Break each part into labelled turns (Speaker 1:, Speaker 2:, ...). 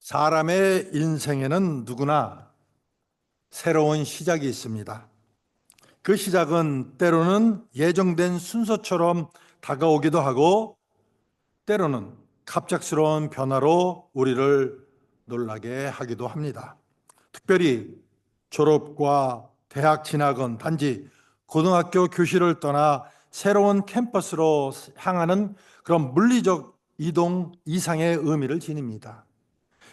Speaker 1: 사람의 인생에는 누구나 새로운 시작이 있습니다. 그 시작은 때로는 예정된 순서처럼 다가오기도 하고 때로는 갑작스러운 변화로 우리를 놀라게 하기도 합니다. 특별히 졸업과 대학 진학은 단지 고등학교 교실을 떠나 새로운 캠퍼스로 향하는 그런 물리적 이동 이상의 의미를 지닙니다.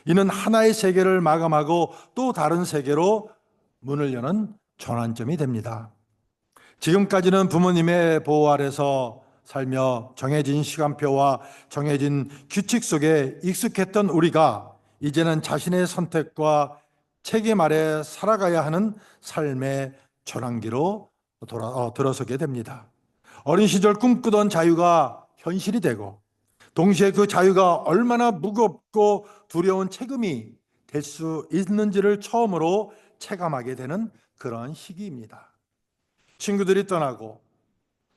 Speaker 1: 이는 하나의 세계를 마감하고 또 다른 세계로 문을 여는 전환점이 됩니다. 지금까지는 부모님의 보호 아래서 살며 정해진 시간표와 정해진 규칙 속에 익숙했던 우리가 이제는 자신의 선택과 책임 아래 살아가야 하는 삶의 전환기로 돌아, 어, 들어서게 됩니다. 어린 시절 꿈꾸던 자유가 현실이 되고 동시에 그 자유가 얼마나 무겁고 두려운 책임이 될 수 있는지를 처음으로 체감하게 되는 그런 시기입니다. 친구들이 떠나고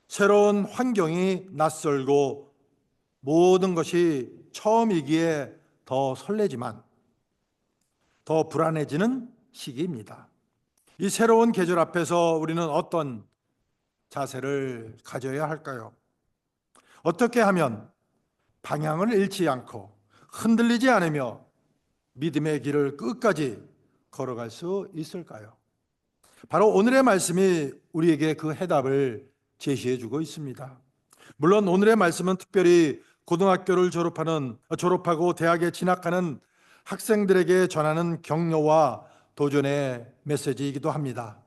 Speaker 1: 새로운 환경이 낯설고 모든 것이 처음이기에 더 설레지만 더 불안해지는 시기입니다. 이 새로운 계절 앞에서 우리는 어떤 자세를 가져야 할까요? 어떻게 하면 방향을 잃지 않고 흔들리지 않으며 믿음의 길을 끝까지 걸어갈 수 있을까요? 바로 오늘의 말씀이 우리에게 그 해답을 제시해 주고 있습니다. 물론 오늘의 말씀은 특별히 고등학교를 졸업하는 졸업하고 대학에 진학하는 학생들에게 전하는 격려와 도전의 메시지이기도 합니다.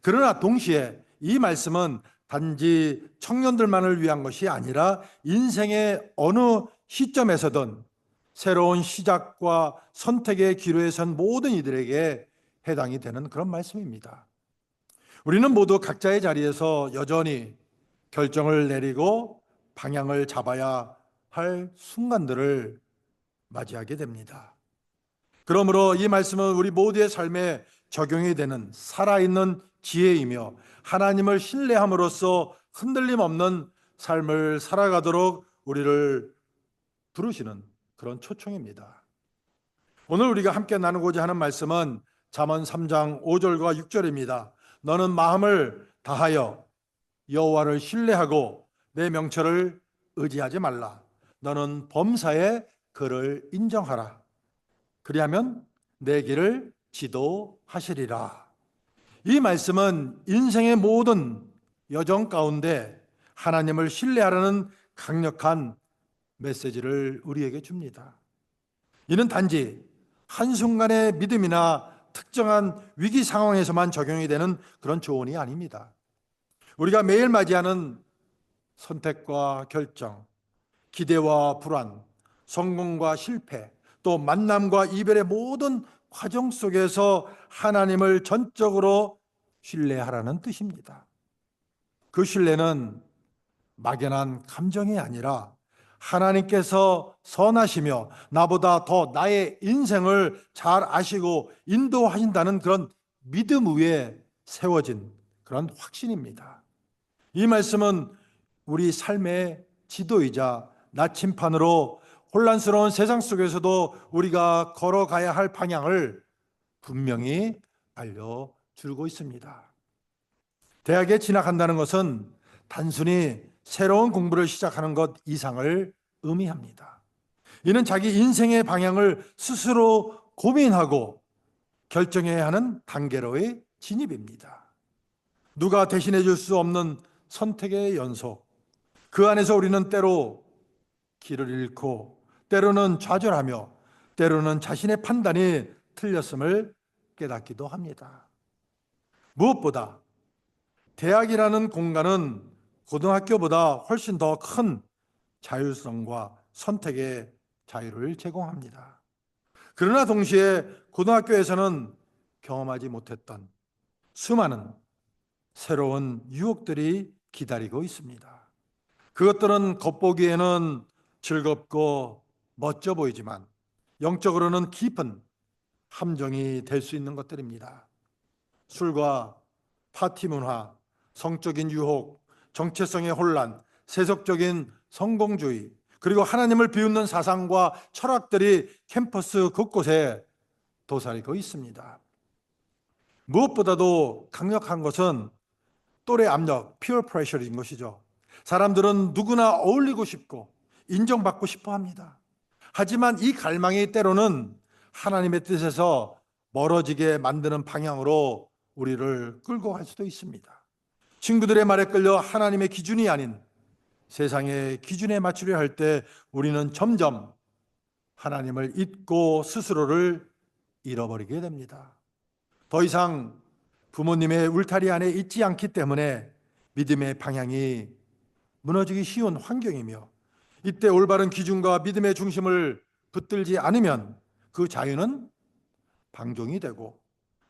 Speaker 1: 그러나 동시에 이 말씀은 단지 청년들만을 위한 것이 아니라 인생의 어느 시점에서든 새로운 시작과 선택의 기로에 선 모든 이들에게 해당이 되는 그런 말씀입니다. 우리는 모두 각자의 자리에서 여전히 결정을 내리고 방향을 잡아야 할 순간들을 맞이하게 됩니다. 그러므로 이 말씀은 우리 모두의 삶에 적용이 되는 살아있는 지혜이며 하나님을 신뢰함으로써 흔들림 없는 삶을 살아가도록 우리를 부르시는 그런 초청입니다. 오늘 우리가 함께 나누고자 하는 말씀은 잠언 3장 5절과 6절입니다. 너는 마음을 다하여 여호와를 신뢰하고 내 명철을 의지하지 말라. 너는 범사에 그를 인정하라. 그리하면 내 길을 지도하시리라. 이 말씀은 인생의 모든 여정 가운데 하나님을 신뢰하라는 강력한 메시지를 우리에게 줍니다. 이는 단지 한순간의 믿음이나 특정한 위기 상황에서만 적용이 되는 그런 조언이 아닙니다. 우리가 매일 맞이하는 선택과 결정, 기대와 불안, 성공과 실패, 또 만남과 이별의 모든 과정 속에서 하나님을 전적으로 신뢰하라는 뜻입니다. 그 신뢰는 막연한 감정이 아니라 하나님께서 선하시며 나보다 더 나의 인생을 잘 아시고 인도하신다는 그런 믿음 위에 세워진 그런 확신입니다. 이 말씀은 우리 삶의 지도이자 나침판으로 혼란스러운 세상 속에서도 우리가 걸어가야 할 방향을 분명히 알려주고 있습니다. 대학에 진학한다는 것은 단순히 새로운 공부를 시작하는 것 이상을 의미합니다. 이는 자기 인생의 방향을 스스로 고민하고 결정해야 하는 단계로의 진입입니다. 누가 대신해 줄 수 없는 선택의 연속. 그 안에서 우리는 때로 길을 잃고 때로는 좌절하며 때로는 자신의 판단이 틀렸음을 깨닫기도 합니다. 무엇보다 대학이라는 공간은 고등학교보다 훨씬 더 큰 자율성과 선택의 자유를 제공합니다. 그러나 동시에 고등학교에서는 경험하지 못했던 수많은 새로운 유혹들이 기다리고 있습니다. 그것들은 겉보기에는 즐겁고 멋져 보이지만 영적으로는 깊은 함정이 될 수 있는 것들입니다. 술과 파티 문화, 성적인 유혹, 정체성의 혼란, 세속적인 성공주의, 그리고 하나님을 비웃는 사상과 철학들이 캠퍼스 곳곳에 도사리고 있습니다. 무엇보다도 강력한 것은 또래 압력, 피어 프레셔인 것이죠. 사람들은 누구나 어울리고 싶고 인정받고 싶어 합니다. 하지만 이 갈망이 때로는 하나님의 뜻에서 멀어지게 만드는 방향으로 우리를 끌고 갈 수도 있습니다. 친구들의 말에 끌려 하나님의 기준이 아닌 세상의 기준에 맞추려 할 때 우리는 점점 하나님을 잊고 스스로를 잃어버리게 됩니다. 더 이상 부모님의 울타리 안에 있지 않기 때문에 믿음의 방향이 무너지기 쉬운 환경이며 이때 올바른 기준과 믿음의 중심을 붙들지 않으면 그 자유는 방종이 되고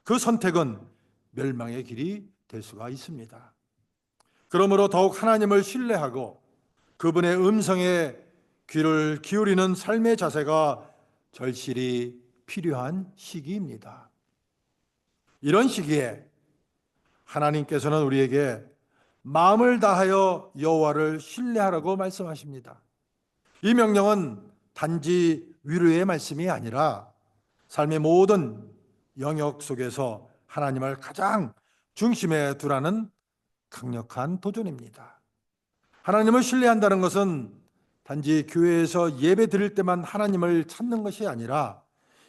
Speaker 1: 그 선택은 멸망의 길이 될 수가 있습니다. 그러므로 더욱 하나님을 신뢰하고 그분의 음성에 귀를 기울이는 삶의 자세가 절실히 필요한 시기입니다. 이런 시기에 하나님께서는 우리에게 마음을 다하여 여호와를 신뢰하라고 말씀하십니다. 이 명령은 단지 위로의 말씀이 아니라 삶의 모든 영역 속에서 하나님을 가장 중심에 두라는 강력한 도전입니다. 하나님을 신뢰한다는 것은 단지 교회에서 예배 드릴 때만 하나님을 찾는 것이 아니라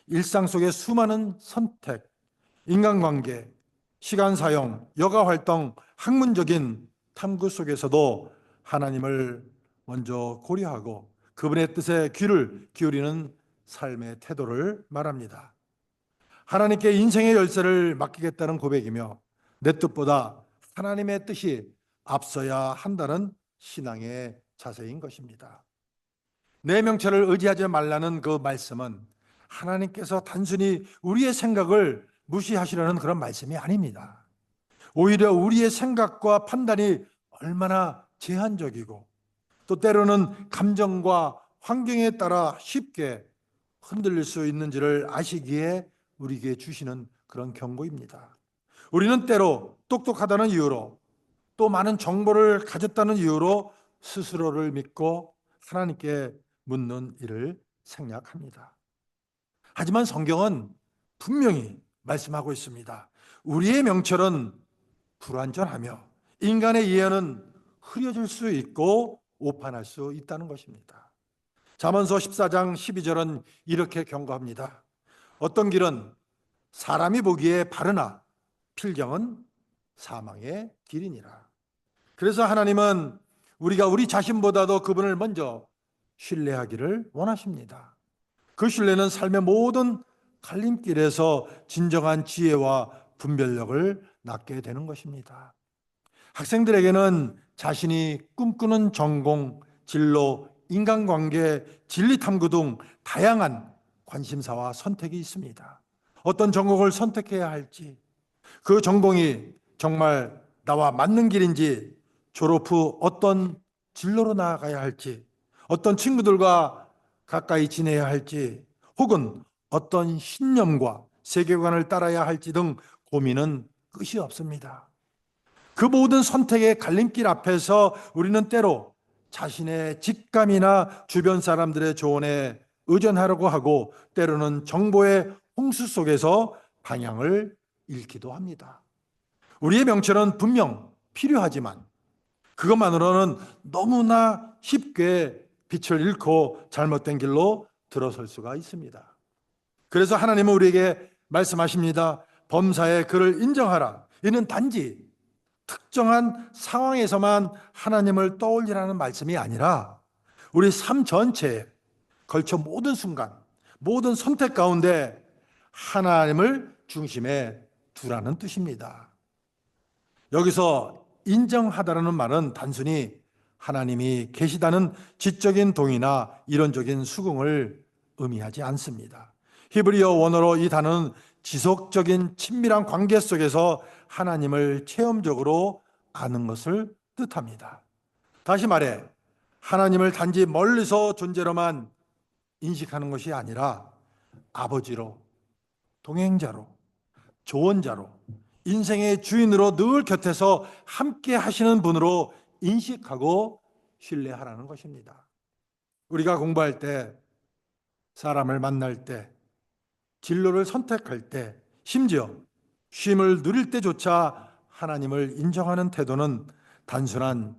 Speaker 1: 일상 속의 수많은 선택, 인간관계, 시간 사용, 여가 활동, 학문적인 탐구 속에서도 하나님을 먼저 고려하고 그분의 뜻에 귀를 기울이는 삶의 태도를 말합니다. 하나님께 인생의 열쇠를 맡기겠다는 고백이며 내 뜻보다 하나님의 뜻이 앞서야 한다는 신앙의 자세인 것입니다. 내 명철을 의지하지 말라는 그 말씀은 하나님께서 단순히 우리의 생각을 무시하시려는 그런 말씀이 아닙니다. 오히려 우리의 생각과 판단이 얼마나 제한적이고 또 때로는 감정과 환경에 따라 쉽게 흔들릴 수 있는지를 아시기에 우리에게 주시는 그런 경고입니다. 우리는 때로 똑똑하다는 이유로 또 많은 정보를 가졌다는 이유로 스스로를 믿고 하나님께 묻는 일을 생략합니다. 하지만 성경은 분명히 말씀하고 있습니다. 우리의 명철은 불완전하며 인간의 이해는 흐려질 수 있고 오판할 수 있다는 것입니다. 잠언서 14장 12절은 이렇게 경고합니다. 어떤 길은 사람이 보기에 바르나 필경은 사망의 길이니라. 그래서 하나님은 우리가 우리 자신보다도 그분을 먼저 신뢰하기를 원하십니다. 그 신뢰는 삶의 모든 갈림길에서 진정한 지혜와 분별력을 낳게 되는 것입니다. 학생들에게는 자신이 꿈꾸는 전공, 진로, 인간관계, 진리탐구 등 다양한 관심사와 선택이 있습니다. 어떤 전공을 선택해야 할지, 그 전공이 정말 나와 맞는 길인지, 졸업 후 어떤 진로로 나아가야 할지, 어떤 친구들과 가까이 지내야 할지, 혹은 어떤 신념과 세계관을 따라야 할지 등 고민은 끝이 없습니다. 그 모든 선택의 갈림길 앞에서 우리는 때로 자신의 직감이나 주변 사람들의 조언에 의존하려고 하고 때로는 정보의 홍수 속에서 방향을 잃기도 합니다. 우리의 명철은 분명 필요하지만 그것만으로는 너무나 쉽게 빛을 잃고 잘못된 길로 들어설 수가 있습니다. 그래서 하나님은 우리에게 말씀하십니다. 범사에 그를 인정하라. 이는 단지 특정한 상황에서만 하나님을 떠올리라는 말씀이 아니라 우리 삶 전체에 걸쳐 모든 순간, 모든 선택 가운데 하나님을 중심에 두라는 뜻입니다. 여기서 인정하다라는 말은 단순히 하나님이 계시다는 지적인 동의나 이론적인 수긍을 의미하지 않습니다. 히브리어 원어로 이 단어는 지속적인 친밀한 관계 속에서 하나님을 체험적으로 아는 것을 뜻합니다. 다시 말해, 하나님을 단지 멀리서 존재로만 인식하는 것이 아니라 아버지로, 동행자로, 조언자로, 인생의 주인으로 늘 곁에서 함께 하시는 분으로 인식하고 신뢰하라는 것입니다. 우리가 공부할 때, 사람을 만날 때, 진로를 선택할 때, 심지어 쉼을 누릴 때조차 하나님을 인정하는 태도는 단순한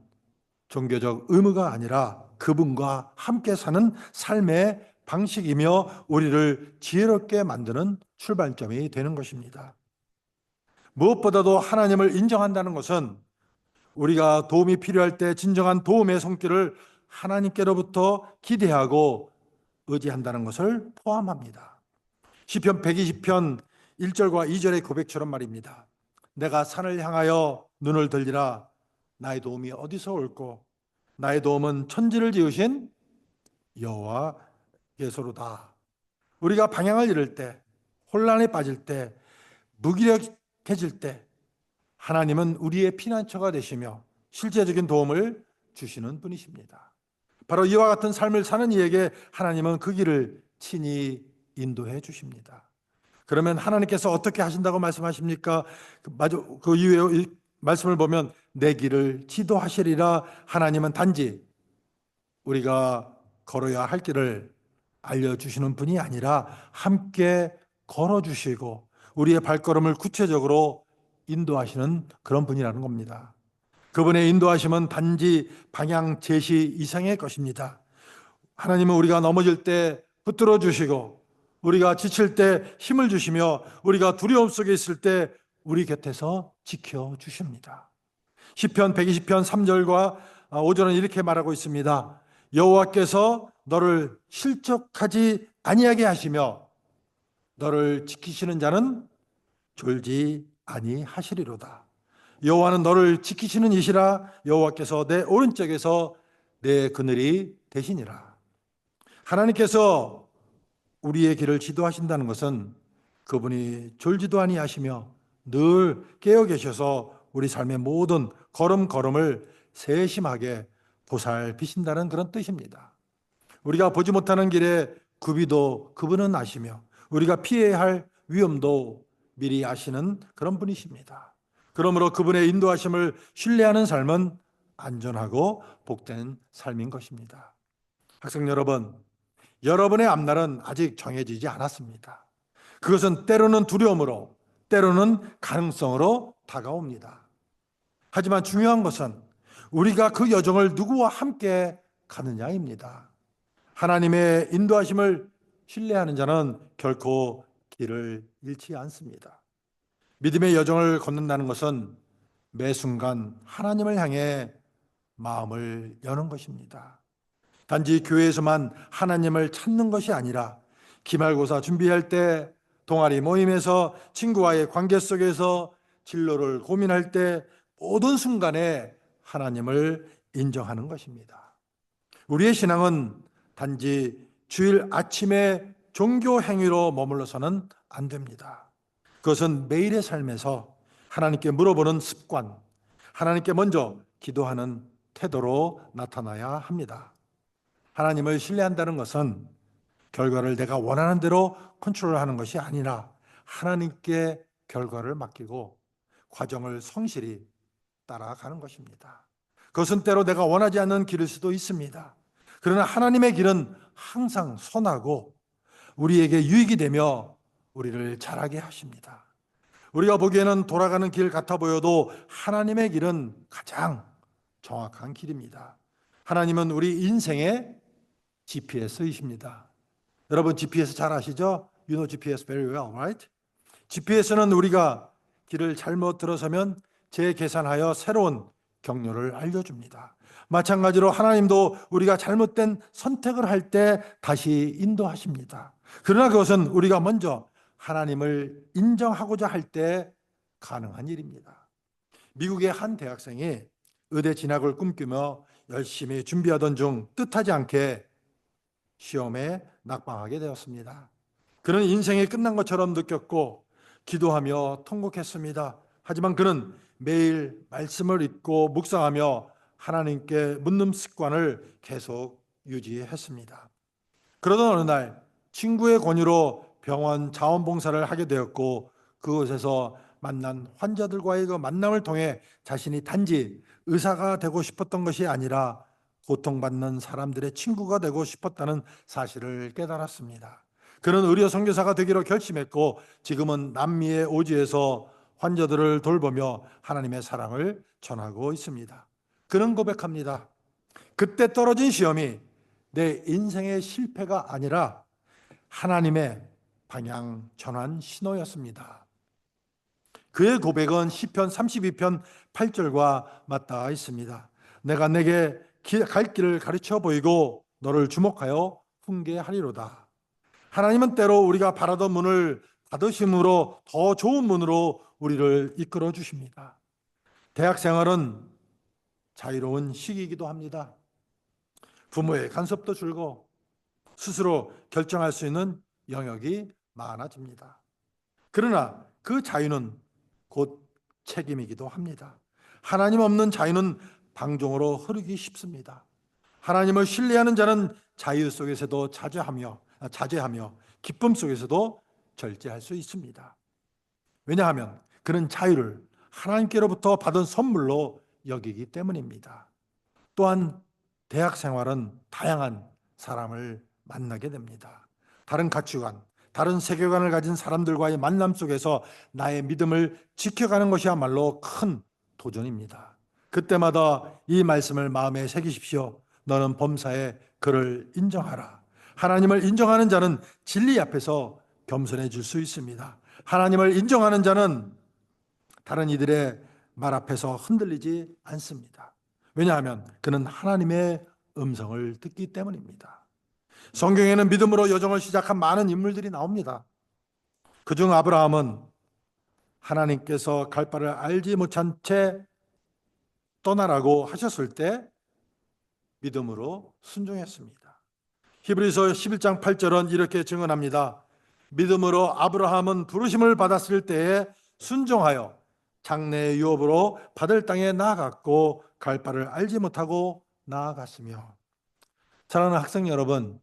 Speaker 1: 종교적 의무가 아니라 그분과 함께 사는 삶의 방식이며 우리를 지혜롭게 만드는 출발점이 되는 것입니다. 무엇보다도 하나님을 인정한다는 것은 우리가 도움이 필요할 때 진정한 도움의 손길을 하나님께로부터 기대하고 의지한다는 것을 포함합니다. 시편 120편 1절과 2절의 고백처럼 말입니다. 내가 산을 향하여 눈을 들리라 나의 도움이 어디서 올고 나의 도움은 천지를 지으신 여호와께서로다. 우리가 방향을 잃을 때, 혼란에 빠질 때, 무기력해질 때 하나님은 우리의 피난처가 되시며 실제적인 도움을 주시는 분이십니다. 바로 이와 같은 삶을 사는 이에게 하나님은 그 길을 친히 인도해 주십니다. 그러면 하나님께서 어떻게 하신다고 말씀하십니까? 그그 이후에 이 말씀을 보면 내 길을 지도하시리라 하나님은 단지 우리가 걸어야 할 길을 알려주시는 분이 아니라 함께 걸어주시고 우리의 발걸음을 구체적으로 인도하시는 그런 분이라는 겁니다. 그분의 인도하심은 단지 방향 제시 이상의 것입니다. 하나님은 우리가 넘어질 때 붙들어 주시고 우리가 지칠 때 힘을 주시며 우리가 두려움 속에 있을 때 우리 곁에서 지켜 주십니다. 시편 120편 3절과 5절은 이렇게 말하고 있습니다. 여호와께서 너를 실족하지 아니하게 하시며 너를 지키시는 자는 졸지 아니하시리로다. 여호와는 너를 지키시는 이시라 여호와께서 내 오른쪽에서 내 그늘이 되시니라. 하나님께서 우리의 길을 지도하신다는 것은 그분이 졸지도 아니하시며 늘 깨어 계셔서 우리 삶의 모든 걸음걸음을 세심하게 보살피신다는 그런 뜻입니다. 우리가 보지 못하는 길에 구비도 그분은 아시며 우리가 피해야 할 위험도 미리 아시는 그런 분이십니다. 그러므로 그분의 인도하심을 신뢰하는 삶은 안전하고 복된 삶인 것입니다. 학생 여러분, 여러분의 앞날은 아직 정해지지 않았습니다. 그것은 때로는 두려움으로, 때로는 가능성으로 다가옵니다. 하지만 중요한 것은 우리가 그 여정을 누구와 함께 가느냐입니다. 하나님의 인도하심을 신뢰하는 자는 결코 길을 잃지 않습니다. 믿음의 여정을 걷는다는 것은 매 순간 하나님을 향해 마음을 여는 것입니다. 단지 교회에서만 하나님을 찾는 것이 아니라 기말고사 준비할 때 동아리 모임에서 친구와의 관계 속에서 진로를 고민할 때 모든 순간에 하나님을 인정하는 것입니다. 우리의 신앙은 단지 주일 아침에 종교 행위로 머물러서는 안 됩니다. 그것은 매일의 삶에서 하나님께 물어보는 습관, 하나님께 먼저 기도하는 태도로 나타나야 합니다. 하나님을 신뢰한다는 것은 결과를 내가 원하는 대로 컨트롤하는 것이 아니라 하나님께 결과를 맡기고 과정을 성실히 따라가는 것입니다. 그것은 때로 내가 원하지 않는 길일 수도 있습니다. 그러나 하나님의 길은 항상 선하고 우리에게 유익이 되며 우리를 자라게 하십니다. 우리가 보기에는 돌아가는 길 같아 보여도 하나님의 길은 가장 정확한 길입니다. 하나님은 우리 인생의 GPS이십니다. 여러분 GPS 잘 아시죠? You know GPS very well, right? GPS는 우리가 길을 잘못 들어서면 재계산하여 새로운 경로를 알려줍니다. 마찬가지로 하나님도 우리가 잘못된 선택을 할 때 다시 인도하십니다. 그러나 그것은 우리가 먼저 하나님을 인정하고자 할 때 가능한 일입니다. 미국의 한 대학생이 의대 진학을 꿈꾸며 열심히 준비하던 중 뜻하지 않게 시험에 낙방하게 되었습니다. 그는 인생이 끝난 것처럼 느꼈고 기도하며 통곡했습니다. 하지만 그는 매일 말씀을 읽고 묵상하며 하나님께 묻는 습관을 계속 유지했습니다. 그러던 어느 날 친구의 권유로 병원 자원봉사를 하게 되었고 그곳에서 만난 환자들과의 그 만남을 통해 자신이 단지 의사가 되고 싶었던 것이 아니라 고통받는 사람들의 친구가 되고 싶었다는 사실을 깨달았습니다. 그는 의료 선교사가 되기로 결심했고 지금은 남미의 오지에서 환자들을 돌보며 하나님의 사랑을 전하고 있습니다. 그는 고백합니다. 그때 떨어진 시험이 내 인생의 실패가 아니라 하나님의 방향 전환 신호였습니다. 그의 고백은 시편 32편 8절과 맞닿아 있습니다. 내가 내게 길- 갈 길을 가르쳐 보이고 너를 주목하여 훈계하리로다. 하나님은 때로 우리가 바라던 문을 닫으심으로 더 좋은 문으로 우리를 이끌어 주십니다. 대학 생활은 자유로운 시기이기도 합니다. 부모의 간섭도 줄고 스스로 결정할 수 있는 영역이 많아집니다. 그러나 그 자유는 곧 책임이기도 합니다. 하나님 없는 자유는 방종으로 흐르기 쉽습니다. 하나님을 신뢰하는 자는 자유 속에서도 자제하며 아, 자제하며 기쁨 속에서도 절제할 수 있습니다. 왜냐하면 그는 자유를 하나님께로부터 받은 선물로 여기기 때문입니다. 또한 대학 생활은 다양한 사람을 만나게 됩니다. 다른 가치관, 다른 세계관을 가진 사람들과의 만남 속에서 나의 믿음을 지켜가는 것이야말로 큰 도전입니다. 그때마다 이 말씀을 마음에 새기십시오. 너는 범사에 그를 인정하라. 하나님을 인정하는 자는 진리 앞에서 겸손해질 수 있습니다. 하나님을 인정하는 자는 다른 이들의 말 앞에서 흔들리지 않습니다. 왜냐하면 그는 하나님의 음성을 듣기 때문입니다. 성경에는 믿음으로 여정을 시작한 많은 인물들이 나옵니다. 그중 아브라함은 하나님께서 갈 바를 알지 못한 채 떠나라고 하셨을 때 믿음으로 순종했습니다. 히브리서 11장 8절은 이렇게 증언합니다. 믿음으로 아브라함은 부르심을 받았을 때에 순종하여 장래의 유업으로 받을 땅에 나아갔고 갈 바를 알지 못하고 나아갔으며 사랑하는 학생 여러분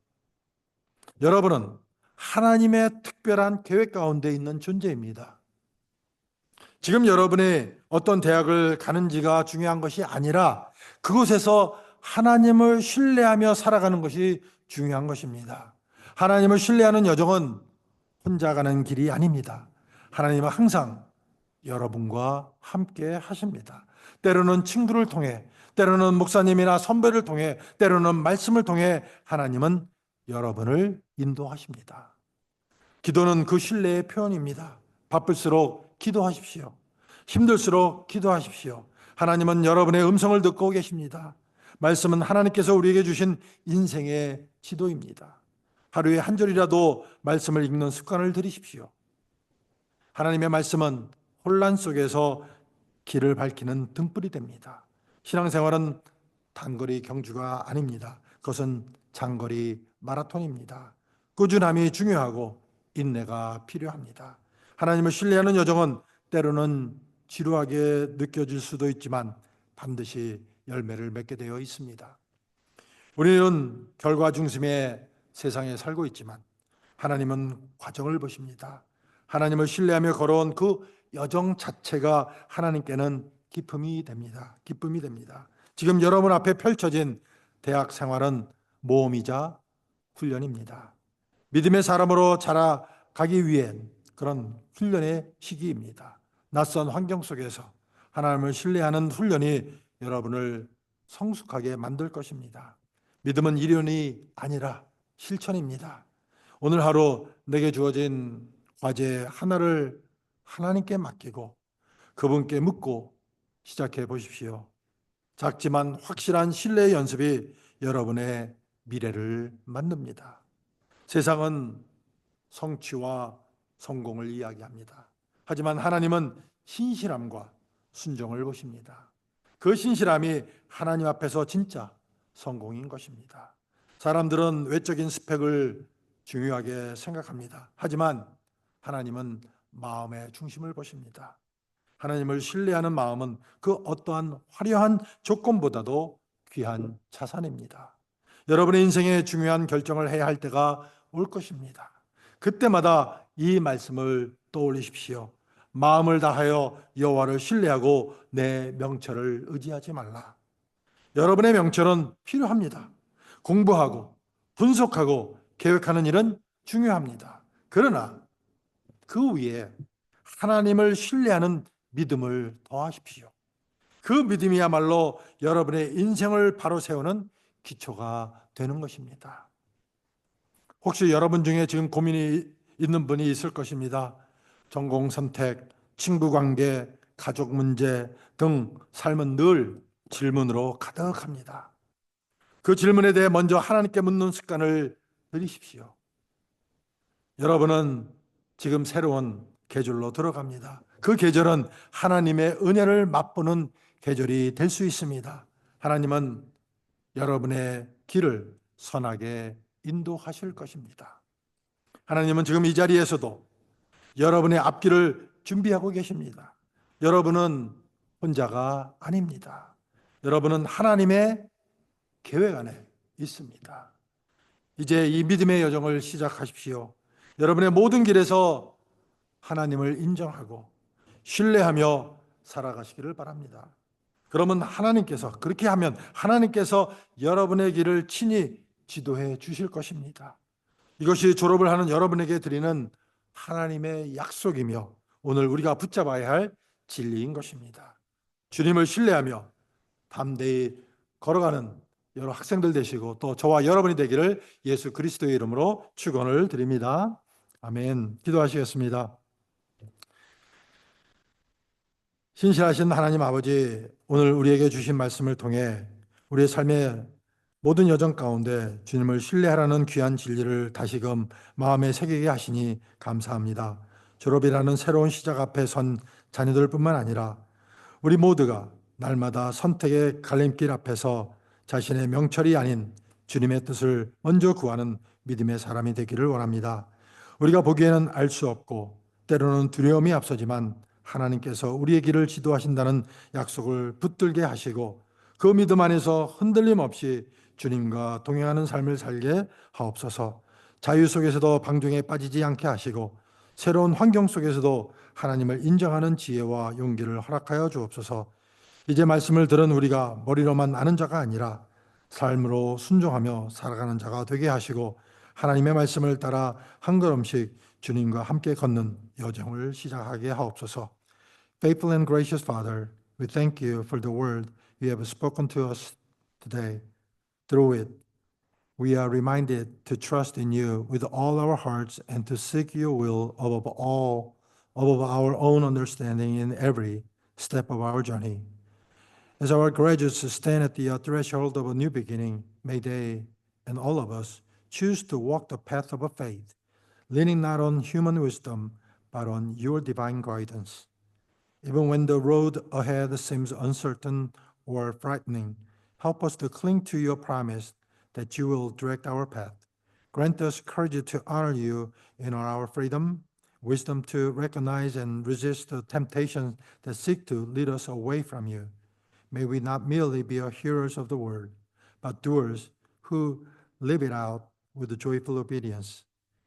Speaker 1: 여러분은 하나님의 특별한 계획 가운데 있는 존재입니다. 지금 여러분이 어떤 대학을 가는지가 중요한 것이 아니라 그곳에서 하나님을 신뢰하며 살아가는 것이 중요한 것입니다. 하나님을 신뢰하는 여정은 혼자 가는 길이 아닙니다. 하나님은 항상 여러분과 함께 하십니다. 때로는 친구를 통해, 때로는 목사님이나 선배를 통해, 때로는 말씀을 통해 하나님은 여러분을 인도하십니다. 기도는 그 신뢰의 표현입니다. 바쁠수록 기도하십시오. 힘들수록 기도하십시오. 하나님은 여러분의 음성을 듣고 계십니다. 말씀은 하나님께서 우리에게 주신 인생의 지도입니다. 하루에 한 절이라도 말씀을 읽는 습관을 들이십시오. 하나님의 말씀은 혼란 속에서 길을 밝히는 등불이 됩니다. 신앙생활은 단거리 경주가 아닙니다. 그것은 장거리 마라톤입니다. 꾸준함이 중요하고 인내가 필요합니다. 하나님을 신뢰하는 여정은 때로는 지루하게 느껴질 수도 있지만 반드시 열매를 맺게 되어 있습니다. 우리는 결과 중심의 세상에 살고 있지만 하나님은 과정을 보십니다. 하나님을 신뢰하며 걸어온 그 여정 자체가 하나님께는 기쁨이 됩니다. 기쁨이 됩니다. 지금 여러분 앞에 펼쳐진 대학 생활은 모험이자 훈련입니다. 믿음의 사람으로 자라가기 위한 그런 훈련의 시기입니다. 낯선 환경 속에서 하나님을 신뢰하는 훈련이 여러분을 성숙하게 만들 것입니다. 믿음은 이론이 아니라 실천입니다. 오늘 하루 내게 주어진 과제 하나를 하나님께 맡기고 그분께 묻고 시작해 보십시오. 작지만 확실한 신뢰의 연습이 여러분의 미래를 만듭니다. 세상은 성취와 성공을 이야기합니다. 하지만 하나님은 신실함과 순종을 보십니다. 그 신실함이 하나님 앞에서 진짜 성공인 것입니다. 사람들은 외적인 스펙을 중요하게 생각합니다. 하지만 하나님은 마음의 중심을 보십니다. 하나님을 신뢰하는 마음은 그 어떠한 화려한 조건보다도 귀한 자산입니다. 여러분의 인생에 중요한 결정을 해야 할 때가 올 것입니다. 그때마다 이 말씀을 떠올리십시오. 마음을 다하여 여호와를 신뢰하고 내 명철을 의지하지 말라. 여러분의 명철은 필요합니다. 공부하고 분석하고 계획하는 일은 중요합니다. 그러나 그 위에 하나님을 신뢰하는 믿음을 더하십시오. 그 믿음이야말로 여러분의 인생을 바로 세우는 기초가 되는 것입니다. 혹시 여러분 중에 지금 고민이 있는 분이 있을 것입니다. 전공 선택, 친구 관계, 가족 문제 등 삶은 늘 질문으로 가득합니다. 그 질문에 대해 먼저 하나님께 묻는 습관을 들이십시오. 여러분은 지금 새로운 계절로 들어갑니다. 그 계절은 하나님의 은혜를 맛보는 계절이 될 수 있습니다. 하나님은 여러분의 길을 선하게 인도하실 것입니다. 하나님은 지금 이 자리에서도 여러분의 앞길을 준비하고 계십니다. 여러분은 혼자가 아닙니다. 여러분은 하나님의 계획 안에 있습니다. 이제 이 믿음의 여정을 시작하십시오. 여러분의 모든 길에서 하나님을 인정하고 신뢰하며 살아가시기를 바랍니다. 그러면 하나님께서 그렇게 하면 하나님께서 여러분의 길을 친히 지도해 주실 것입니다. 이것이 졸업을 하는 여러분에게 드리는 하나님의 약속이며 오늘 우리가 붙잡아야 할 진리인 것입니다. 주님을 신뢰하며 담대히 걸어가는 여러 학생들 되시고 또 저와 여러분이 되기를 예수 그리스도의 이름으로 축원을 드립니다. 아멘. 기도하시겠습니다. 신실하신 하나님 아버지, 오늘 우리에게 주신 말씀을 통해 우리의 삶의 모든 여정 가운데 주님을 신뢰하라는 귀한 진리를 다시금 마음에 새기게 하시니 감사합니다. 졸업이라는 새로운 시작 앞에 선 자녀들뿐만 아니라 우리 모두가 날마다 선택의 갈림길 앞에서 자신의 명철이 아닌 주님의 뜻을 먼저 구하는 믿음의 사람이 되기를 원합니다. 우리가 보기에는 알 수 없고 때로는 두려움이 앞서지만 하나님께서 우리의 길을 지도하신다는 약속을 붙들게 하시고 그 믿음 안에서 흔들림 없이 주님과 동행하는 삶을 살게 하옵소서. 자유 속에서도 방종에 빠지지 않게 하시고 새로운 환경 속에서도 하나님을 인정하는 지혜와 용기를 허락하여 주옵소서. 이제 말씀을 들은 우리가 머리로만 아는 자가 아니라 삶으로 순종하며 살아가는 자가 되게 하시고 하나님의 말씀을 따라 한 걸음씩 주님과 함께 걷는 여정을 시작하게 하옵소서. Faithful and gracious Father, we thank you for the word you have spoken to us today. Through it, we are reminded to trust in you with all our hearts and to seek your will above all, above our own understanding in every step of our journey. As our graduates stand at the uh, threshold of a new beginning, may they and all of us choose to walk the path of faith, leaning not on human wisdom, but on your divine guidance. Even when the road ahead seems uncertain or frightening, help us to cling to your promise that you will direct our path. Grant us courage to honor you in our freedom, wisdom to recognize and resist the temptations that seek to lead us away from you. May we not merely be hearers of the word, but doers who live it out with joyful obedience.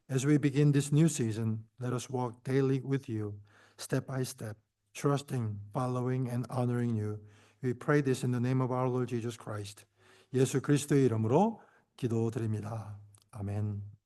Speaker 1: As we begin this new season, let us walk daily with you, step by step, trusting, following, and honoring you. We pray this in the name of our Lord Jesus Christ. 예수 그리스도의 이름으로 기도드립니다. 아멘.